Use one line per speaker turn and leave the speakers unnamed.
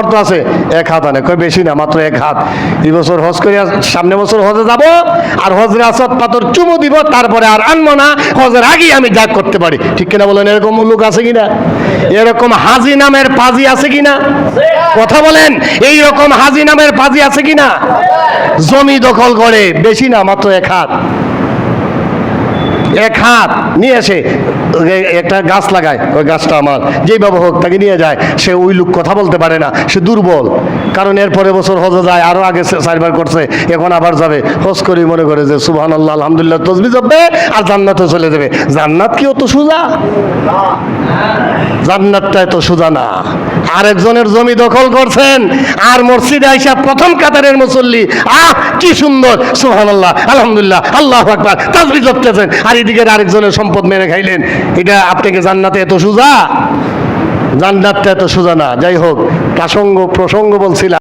সামর্থ্য আছে এক হাত আনে কই বেশি না, মাত্র এক হাত। এই বছর হজ করে সামনে বছর হজে যাব, আর হজরে আসত পাথর চুমু দিব, তারপরে আর আনব না, হজের আগেই আমি যা করতে পারি। ঠিক কিনা বলেন, এরকম লোক আছে কিনা? এরকম হাজি নামের পাজি আছে কিনা? কথা বলেন এই রকম হাজি নামের পাজি আছে কিনা? জমি দখল করে, বেশি না, মাত্র এক হাত। এক হাত নিয়ে এসে একটা গাছ লাগায়, ওই গাছটা আমার। যেইভাবে হোক তাকে নিয়ে যায়। সে ওই লোক কথা বলতে পারে না, সে দুর্বল। কারণ এর পরে বছর হজে যায় আরও আগে চারবার করছে, এখন আবার যাবে। হজ করি মনে করে যে সুবহান আল্লাহ আলহামদুলিল্লাহ, তসবি জপবে আর জান্নাতে চলে যাবে। জান্নাত কি অত সোজা? জান্নাতটা এত সোজা না। আরেকজনের জমি দখল করছেন, আর মসজিদে আইসা প্রথম কাতারের মুসল্লি। আহ, কি সুন্দর! সুবহানাল্লাহ, আলহামদুলিল্লাহ, আল্লাহ আকবার তাসবিহ জপতেছেন। আর এদিকে আরেকজনের সম্পদ মেরে খাইলেন। এটা আপনাকে জান্নাতে এত সোজা? জান্নাতটা এত সোজা না। যাই হোক, প্রাসঙ্গ, প্রসঙ্গ বলছিলাম।